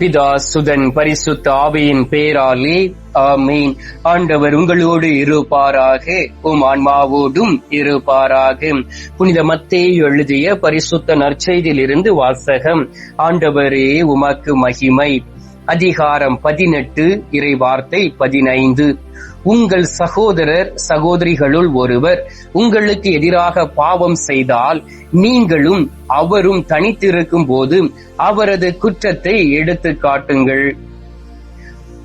பிதா சுதன் பரிசுத்த ஆவியின் பேராலே ஆமீன். ஆண்டவர் உங்களோடு இருப்பாராக உம் ஆன்மாவோடும் இருப்பாராக. புனித மத்தே எழுதிய பரிசுத்த நற்செய்தியிலிருந்து வாசகம் ஆண்டவரே உமக்கு மகிமை. அதிகாரம் பதினெட்டு இறை வார்த்தை பதினைந்து. உங்கள் சகோதரர் சகோதரிகளுள் ஒருவர் உங்களுக்கு எதிராக பாவம் செய்தால் நீங்களும் அவரும் தனித்திருக்கும் போது அவரது குற்றத்தை எடுத்து காட்டுங்கள்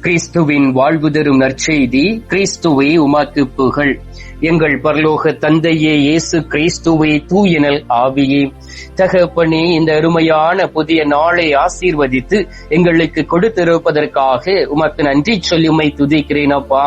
கிறிஸ்துவின் வாழ்வு தரும் நற்செய்தி கிறிஸ்துவே உமாக்கு புகழ். எங்கள் பரலோக தந்தையே இயேசு கிறிஸ்துவே தூயனல் ஆவியே. தகப்பனே இந்த அருமையான புதிய நாளை ஆசீர்வதித்து எங்களுக்கு கொடுத்திருப்பதற்காக உமக்கு நன்றி சொல்லி உமை துதிக்கிறேன் அப்பா.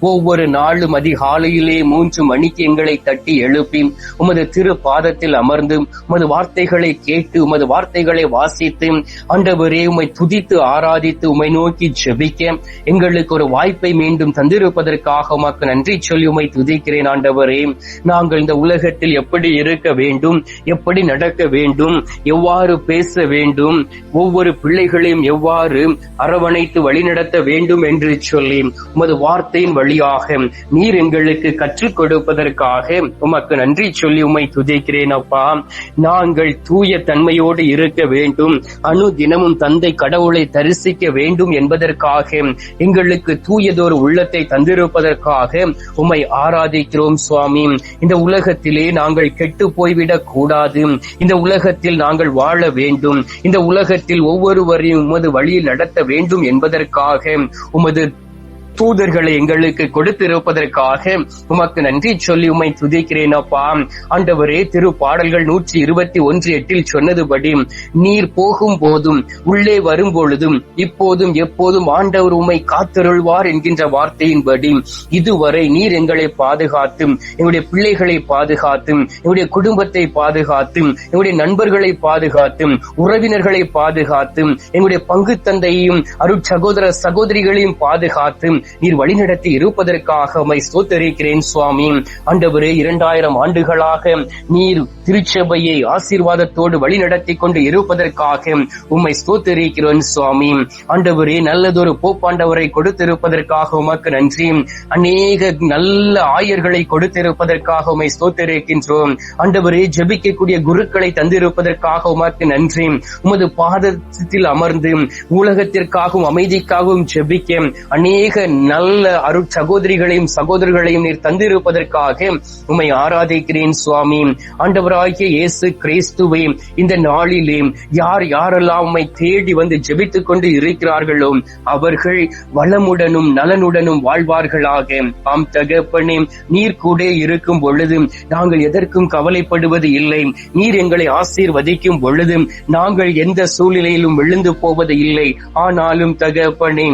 ஒவ்வொரு நாளும் அதிகாலையிலே மூன்று மணிக்கு எங்களை தட்டி எழுப்பி உமது திரு பாதத்தில் அமர்ந்து உமது வார்த்தைகளை கேட்டு உமது வார்த்தைகளை வாசித்து ஆண்டவரே உமை துதித்து ஆராதித்து உமை நோக்கி ஜெபிக்க எங்களுக்கு ஒரு வாய்ப்பை மீண்டும் தந்திருப்பதற்காக உமக்கு நன்றி சொல்லி உமை துதிக்கிறேன் ஆண்டவரே. நாங்கள் இந்த உலகத்தில் எப்படி இருக்க வேண்டும் எப்படி நடக்க வேண்டும் எவ்வாறு பேச வேண்டும் ஒவ்வொரு பிள்ளைகளையும் எவ்வாறு அரவணைத்து வழிநடத்த வேண்டும் என்று சொல்லி உமது வார்த்தையின் வழியாக நீர் எங்களுக்கு கற்றுக் கொடுப்பதற்காக உமக்கு நன்றி சொல்லி உமை துதிக்கிறேன் அப்பா. நாங்கள் தூய தன்மையோடு இருக்க வேண்டும் அணு தினமும் தந்தை கடவுளை தரிசிக்க வேண்டும் என்பதற்காக எங்களுக்கு தூயதொரு உள்ளத்தை தந்திருப்பதற்காக உம்மை ஆராதிக்கிறோம் சுவாமி. இந்த உலகத்திலே நாங்கள் கெட்டு போய்விடக் கூடாது. இந்த உலகத்தில் நாங்கள் வாழ வேண்டும். இந்த உலகத்தில் ஒவ்வொருவரையும் உமது வழியில் நடத்த வேண்டும் என்பதற்காக உமது தூதர்களை எங்களுக்கு கொடுத்திருப்பதற்காக உமக்கு நன்றி சொல்லி உமை துதிக்கிறேன் அப்பா. ஆண்டவரே திரு பாடல்கள் நூற்றி இருபத்தி ஒன்று எட்டில் சொன்னதுபடி நீர் போகும் போதும் உள்ளே வரும் பொழுதும் இப்போதும் எப்போதும் ஆண்டவர் உமை காத்தருள்வார் என்கின்ற வார்த்தையின்படி இதுவரை நீர் எங்களை பாதுகாத்தும் எங்களுடைய பிள்ளைகளை பாதுகாத்தும் எங்களுடைய குடும்பத்தை பாதுகாத்தும் எங்களுடைய நண்பர்களை பாதுகாத்தும் உறவினர்களை பாதுகாத்தும் எங்களுடைய பங்கு தந்தையையும் அருட்சகோதர சகோதரிகளையும் பாதுகாத்தும் நீர் வழிநடத்தி இருப்பதற்காக உம்மை ஸ்தோத்தரிக்கிறேன் சுவாமி. ஆண்டவரே இரண்டாயிரம் ஆண்டுகளாக நீர் திருச்சபையை ஆசீர்வாதத்தோடு வழிநடத்தி கொண்டு இருப்பதற்காக உம்மை ஸ்தோத்தரிக்கிறோம் சுவாமி. ஆண்டவரே நல்லதொரு போப்பாண்டவரை கொடுத்திருப்பதற்காக உமக்கு நன்றி. அநேக நல்ல ஆயர்களை கொடுத்திருப்பதற்காக உமை ஸ்தோத்தரிக்கின்றோம். ஆண்டவரே ஜபிக்கக்கூடிய குருக்களை தந்திருப்பதற்காக உமக்கு நன்றி. உமது பாதத்தில் அமர்ந்து உலகத்திற்காகவும் அமைதிக்காகவும் ஜெபிக்க அநேக நல்ல அருட் சகோதரிகளையும் சகோதரர்களையும் நீர் தந்திருப்பதற்காக உம்மை ஆராதிக்கிறேன் சுவாமி. ஆண்டவராகிய இயேசு கிறிஸ்துவை இந்த நாளிலே யார் யாரெல்லாம் உம்மை தேடி வந்து ஜெபித்துக் கொண்டு இருக்கிறார்களோ அவர்கள் வளமுடனும் நலனுடனும் வாழ்வார்களாக. ஆம் தகப்பனே நீர் கூட இருக்கும் பொழுது நாங்கள் எதற்கும் கவலைப்படுவது இல்லை. நீர் எங்களை ஆசீர்வதிக்கும் பொழுது நாங்கள் எந்த சூழ்நிலையிலும் விழுந்து போவது இல்லை. ஆனாலும் தகப்பனே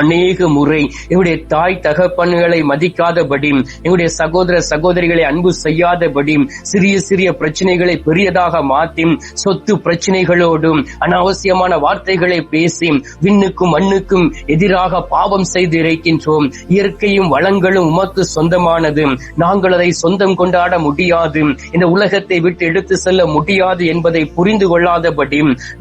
அநேக முறை எங்களுடைய தாய் தகப்பன்களை மதிக்காதபடி எங்களுடைய சகோதர சகோதரிகளை அன்பு செய்யாதபடி சிறிய சிறிய பிரச்சனைகளை பெரியதாக மாற்றி சொத்து பிரச்சனைகளோடும் அனாவசியமான வார்த்தைகளை பேசி விண்ணுக்கும் மண்ணுக்கும் எதிராக பாவம் செய்து இருக்கின்றோம் இயற்கையும் வளங்களும் உமக்கு சொந்தமானது. நாங்கள் அதை சொந்தம் கொண்டாட முடியாது. இந்த உலகத்தை விட்டு எடுத்து செல்ல முடியாது என்பதை புரிந்து கொள்ளாதபடி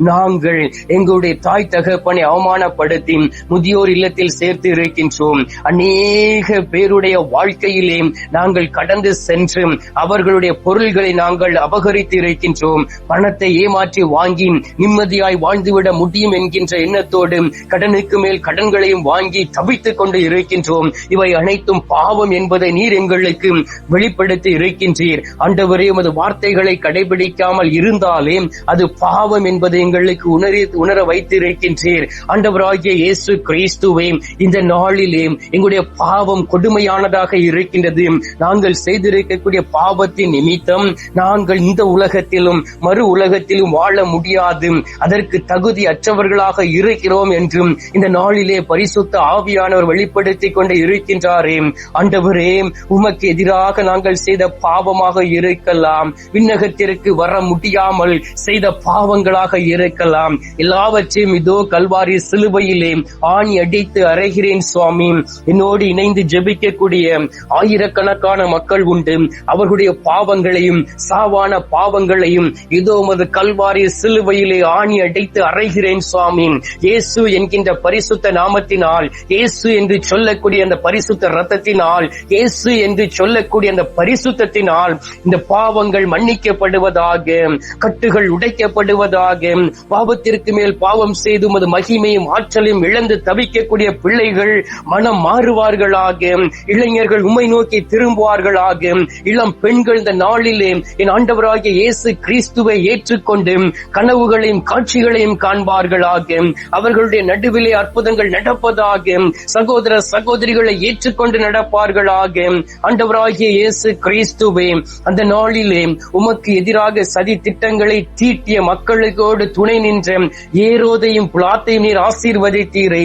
நாங்கள் எங்களுடைய தாய் தகப்பனை அவமானப்படுத்தி முதியோர் இல்லத்தில் சேர்த்து இருக்கின்றோம் அநேக பேருடைய வாழ்க்கையிலே நாங்கள் கடந்து சென்று அவர்களுடைய பொருள்களை நாங்கள் அபகரித்து இருக்கின்றோம் பணத்தை ஏமாற்றி வாங்கி நிம்மதியாய் வாழ்ந்துவிட முடியும் என்கின்ற எண்ணத்தோடு கடனுக்கு மேல் கடன்களையும் வாங்கி தவித்துக் கொண்டு இருக்கின்றோம். இவை அனைத்தும் பாவம் என்பதை நீர் எங்களுக்கு வெளிப்படுத்தி இருக்கின்றீர். ஆண்டவரே உமது வார்த்தைகளை கடைபிடிக்காமல் இருந்தாலே அது பாவம் என்பதை எங்களுக்கு உணரி உணர வைத்திருக்கின்றீர். ஆண்டவராகிய இயேசு கிறிஸ்து கிறிஸ்துவே இந்த நாளிலே எங்களுடைய பாவம் கொடுமையானதாக இருக்கின்றது. நாங்கள் செய்திருக்கக்கூடிய பாவத்தின் நிமித்தம் நாங்கள் இந்த உலகத்திலும் மறு உலகத்திலும் வாழ முடியாது. அதற்கு தகுதி அற்றவர்களாக இருக்கிறோம் என்றும் இந்த நாளிலே பரிசுத்த ஆவியானவர் வெளிப்படுத்திக் கொண்டு இருக்கின்றாரே. ஆண்டவரே உமக்கு எதிராக நாங்கள் செய்த பாவமாக இருக்கலாம். விண்ணகத்திற்கு வர முடியாமல் செய்த பாவங்களாக இருக்கலாம். எல்லாவற்றையும் இதோ கல்வாரி சிலுவையிலே ஆணி அடி அடைத்து அறைகிறேன் சுவாமி. என்னோடு இணைந்து ஜெபிக்கக்கூடிய ஆயிரக்கணக்கான மக்கள் உண்டு. அவர்களுடைய பாவங்களையும் சாவான பாவங்களையும் இதோ உமது கல்வாரி சிலுவையிலே ஆணி அடைத்து அறைகிறேன் சுவாமி. இயேசு என்கின்ற பரிசுத்த நாமத்தினால் இயேசு என்று சொல்லக்கூடிய அந்த பரிசுத்த ரத்தத்தினால் இயேசு என்று சொல்லக்கூடிய அந்த பரிசுத்தத்தினால் இந்த பாவங்கள் மன்னிக்கப்படுவதாக கட்டுகள் உடைக்கப்படுவதாக பாவத்திற்கு மேல் பாவம் செய்து உமது மகிமையும் ஆற்றலையும் இழந்து தவிக்க செய்யக்கூடிய பிள்ளைகள் மனம் மாறுவார்களாக. இளைஞர்கள் உண்மை நோக்கி திரும்புவார்களாக. இளம் பெண்கள் இந்த நாளிலே என் ஆண்டவராகிய இயேசு கிறிஸ்துவை ஏற்றுக்கொண்டு கனவுகளையும் காட்சிகளையும் காண்பார்களாக. அவர்களுடைய நடுவிலே அற்புதங்கள் நடப்பதாக சகோதர சகோதரிகளை ஏற்றுக்கொண்டு நடப்பார்களாக. ஆண்டவராகிய இயேசு கிறிஸ்துவே அந்த நாளிலே உமக்கு எதிராக சதி திட்டங்களை தீட்டிய மக்களுக்கோடு துணை நின்ற ஏரோதையும் புலாத்தையும் நீர் ஆசீர்வதித்தீரே.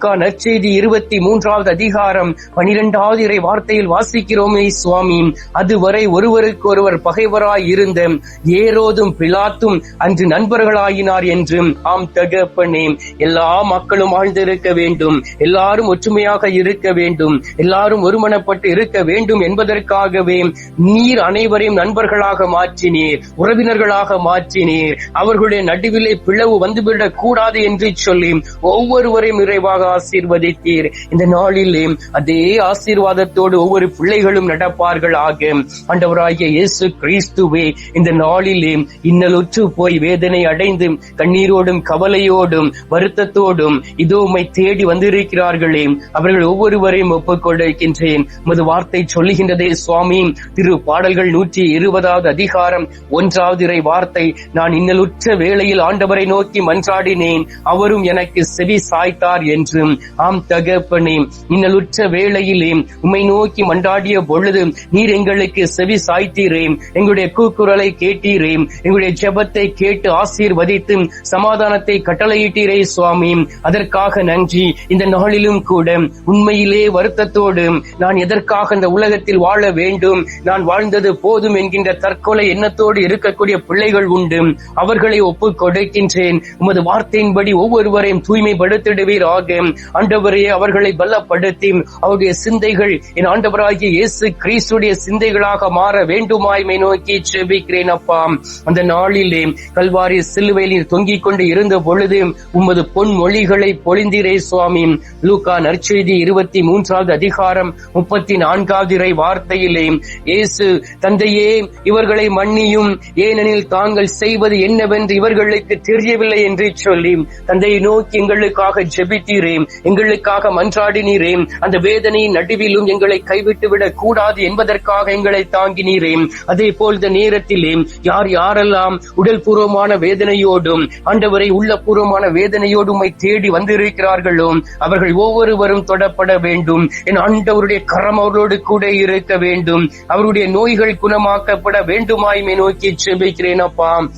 லூக்கா நற்செய்தி இருபத்தி மூன்றாவது அதிகாரம் பனிரெண்டாவது இறை வார்த்தையில் வாசிக்கிறோமே சுவாமி. அதுவரை ஒருவருக்கு ஒருவர் பகைவராய் இருந்த ஏரோதும் பிலாத்தும் அன்று நண்பர்களாயினார் என்றும் ஆம் தகப்பனே எல்லா மக்களும் வாழ்ந்திருக்க வேண்டும். எல்லாரும் ஒற்றுமையாக இருக்க வேண்டும். எல்லாரும் ஒருமனப்பட்டு இருக்க வேண்டும் என்பதற்காகவே நீர் அனைவரையும் நண்பர்களாக மாற்றினீர் உறவினர்களாக மாற்றினீர். அவர்களுடைய நடுவிலே பிளவு வந்துவிடக் கூடாது என்று சொல்லி ஒவ்வொருவரையும் நிறைவாக ஆசீர்வதித்தீர். இந்த நாளிலே அதே ஆசீர்வாதத்தோடு ஒவ்வொரு பிள்ளைகளும் நடப்பார்கள் ஆக ஆண்டவராகிய இயேசு கிறிஸ்துவே இந்த நாளிலே இன்னலுற்று போய் வேதனை அடைந்து கண்ணீரோடும் கவலையோடும் வருத்தத்தோடும் இதோ உம்மை தேடி வந்திருக்கிறார்களே. அவர்கள் ஒவ்வொருவரையும் ஒப்புக்கொண்டிருக்கின்றேன் உமது வார்த்தை சொல்லுகின்றதே சுவாமி. திரு பாடல்கள் நூற்றி இருபதாவது அதிகாரம் ஒன்றாவது இறை வார்த்தை. நான் இன்னலுற்ற வேளையில் ஆண்டவரை நோக்கி மன்றாடினேன். அவரும் எனக்கு செவி சாய்த்தார் என்று ஆம் தகப்பனே இன்னலுற்ற வேளையிலே உம்மை நோக்கி மன்றாடிய பொழுது நீர் எங்களுக்கு செவி சாய்த்தீரே. எங்களுடைய கூக்குரலை கேட்டீரே. எங்களுடைய ஜெபத்தை கேட்டு ஆசீர்வதித்து சமாதானத்தை கட்டளையிட்டீரே சுவாமி. அதற்காக நன்றி. இந்த நாளிலும் கூட உண்மையிலே வருத்தத்தோடு நான் எதற்காக இந்த உலகத்தில் வாழ வேண்டும்? நான் வாழ்ந்தது போதும் என்கின்ற தற்கொலை எண்ணத்தோடு இருக்கக்கூடிய பிள்ளைகள் உண்டு. அவர்களை ஒப்புக் கொடுக்கின்றேன். உமது வார்த்தையின்படி ஒவ்வொருவரையும் தூய்மைப்படுத்திடுவீராக. ஆண்டவரே அவர்களை பலப்படுத்தி அவருடைய சிந்தைகள் என் ஆண்டவராகிய இயேசு கிறிஸ்துடைய சிந்தைகளாக மாற வேண்டுமாய்மை நோக்கி செபிக்கிறேன் அப்பா. அந்த நாளிலே கல்வாரி சிலுவையில் நீர் தொங்கிக் கொண்டு இருந்த பொழுது உமது பொன் மொழிகளை பொழிந்தீரே சுவாமி. லூகா நற்செய்தி இருபத்தி மூன்றாவது அதிகாரம் முப்பத்தி நான்காவது இறை வார்த்தையிலே இயேசு தந்தையே இவர்களை மன்னியும். ஏனெனில் தாங்கள் செய்வது என்னவென்று இவர்களுக்கு தெரியவில்லை என்று சொல்லி தந்தையை நோக்கி எங்களுக்காக ஜெபித்தீரே. எங்களுக்காக மன்றாடினீரே அந்த வேதனையின் நடுவிலும் எங்களை கைவிட்டு விடக் கூடாது என்பதற்காக எங்களை தாங்கினீரே அதே போல் இந்த நேரத்திலே யார் யாரெல்லாம் உடல் பூர்வமான வேதனையோடும் ஆண்டவரை உள்ளபூர்வமான வேதனையோடு உம்மை தேடி வந்திருக்கிறார்களோ அவர்கள் ஒவ்வொருவரும் தொடப்பட வேண்டும். என் ஆண்டவருடைய கரம் அவர்களோடு கூட இருக்க வேண்டும். அவருடைய நோய்கள் குணமாக்கப்பட வேண்டுமாய்மை நோக்கி செபிக்கிறேன் அப்பா.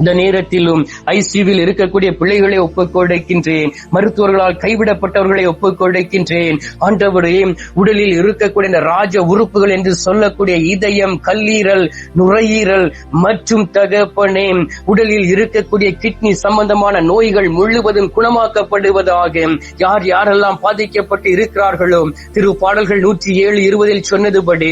இந்த நேரத்திலும் ஐசியூவில் இருக்கக்கூடிய பிள்ளைகளை ஒப்புக் கொடுக்கின்றேன். மருத்துவர்களால் கைவிடப்பட்டவர்களை ஒப்புக் கொடுக்கின்றேன். ஆண்டவரே உடலில் இருக்கக்கூடிய இந்த ராஜ உறுப்புகள் என்று சொல்லக்கூடிய இதயம் கல்லீரல் நுரையீரல் மற்றும் தகப்பனே உடலில் இருக்கக்கூடிய கிட்னி சம்பந்தமான நோய்கள் முழுவதும் குணமாக்கப்படுவதாக யார் யாரெல்லாம் பாதிக்கப்பட்டு இருக்கிறார்களோ திரு பாடல்கள் நூற்றி ஏழு இருபதில் சொன்னதுபடி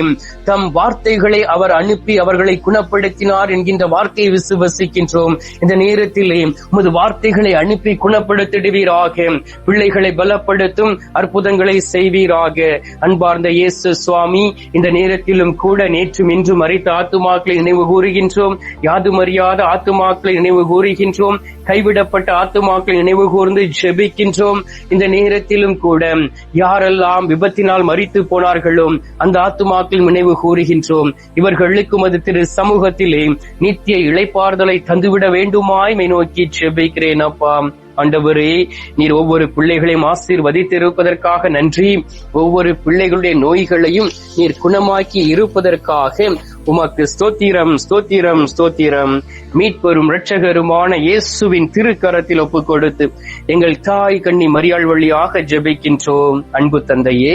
தம் வார்த்தைகளை அவர் அனுப்பி அவர்களை குணப்படுத்தினார் என்கின்ற வார்த்தையை விசுவசிக்கின்றோம். இந்த நேரத்திலே உமது வார்த்தைகளை அனுப்பி குணப்படுத்திடுவீராக. பிள்ளைகளை பலப்படுத்தும் அற்புதங்களை செய்வீராக. அன்பார்ந்த இயேசு சுவாமி இந்த நேரத்திலும் கூட நேற்றும் இன்றும் அறித்த ஆத்துமாக்களை நினைவு கூறுகின்றோம். யாதும் அறியாத ஆத்துமாக்களை நினைவு கூறுகின்றோம். கைவிடப்பட்ட ஆத்துமாக்களை நினைவு கூர்ந்து ஜெபிக்கின்றோம். இந்த நேரத்திலும் கூட யாரெல்லாம் விபத்தினால் மறித்து போனார்களோ அந்த ஆத்துமாக்கள் நினைவு கூறுகின்றோம். இவர்களுக்கும் அது திரு சமூகத்திலே நித்திய இளைப்பாறுதலை செய்துவிட வேண்டுமாய் மை நோக்கி செபிக்கிறேன் அப்பா. ஆண்டவரே நீர் ஒவ்வொரு பிள்ளைகளையும் ஆசீர்வதித்திருப்பதற்காக நன்றி. ஒவ்வொரு பிள்ளைகளுடைய நோய்களையும் நீர் குணமாக்கி இருப்பதற்காக உமக்கு ஸ்தோத்திரம் ஸ்தோத்திரம் ஸ்தோத்திரம். மீட்பெரும் இரட்சகருமான இயேசுவின் திருக்கரத்தில் ஒப்புக் கொடுத்து எங்கள் தாய் கண்ணி மரியாள் வழியாக ஜெபிக்கின்றோம். அன்பு தந்தையே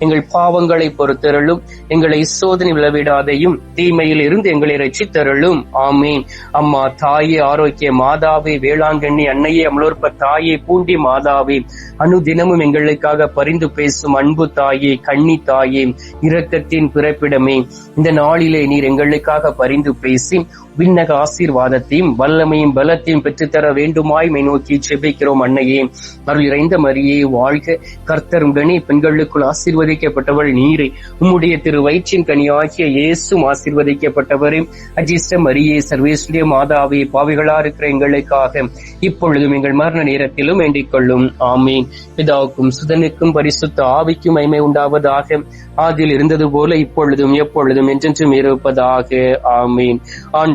எங்கள் பாவங்களை பொறுத்தருளும் எங்களை சோதனை விளவிடாதையும் தீமையில் இருந்து எங்களை ரட்சித்தருளும் ஆமீன். அம்மா தாயே ஆரோக்கிய மாதாவே வேளாங்கண்ணி அன்னையே அமலோற்ப தாயே பூண்டி மாதாவே அனுதினமும் எங்களுக்காக பரிந்து பேசும் அன்பு தாயே கண்ணி தாயே இரக்கத்தின் பிறப்பிடமே இந்த நாளிலே நீர் எங்களுக்காக பரிந்து பேசி விண்ணக ஆசீர்வாதத்தையும் வல்லமையும் பலத்தையும் பெற்றுத்தர வேண்டுமாய் மை நோக்கி செபிக்கிறோம் அன்னையே. அருள் இறைந்த மரியே வாழ்க. கர்த்தர் உடனே பெண்களுக்குள் ஆசீர்வதிக்கப்பட்டவள் நீரே. உம்முடைய திரு வயிற்றின் கனியாகிய இயேசும் ஆசீர்வதிக்கப்பட்டவரே. அஜிஷ்ட மரியே சர்வேஸ்வரிய மாதாவே பாவிகளா இருக்கிற எங்களுக்காக இப்பொழுதும் எங்கள் மரண நேரத்திலும் வேண்டிக் கொள்ளும். ஆமீன். பிதாவுக்கும் சுதனுக்கும் பரிசுத்த ஆவிக்கும் மைமை உண்டாவதாக. ஆதில் இருந்தது போல இப்பொழுதும் எப்பொழுதும் என்றென்றும் இருப்பதாக. ஆமீன்.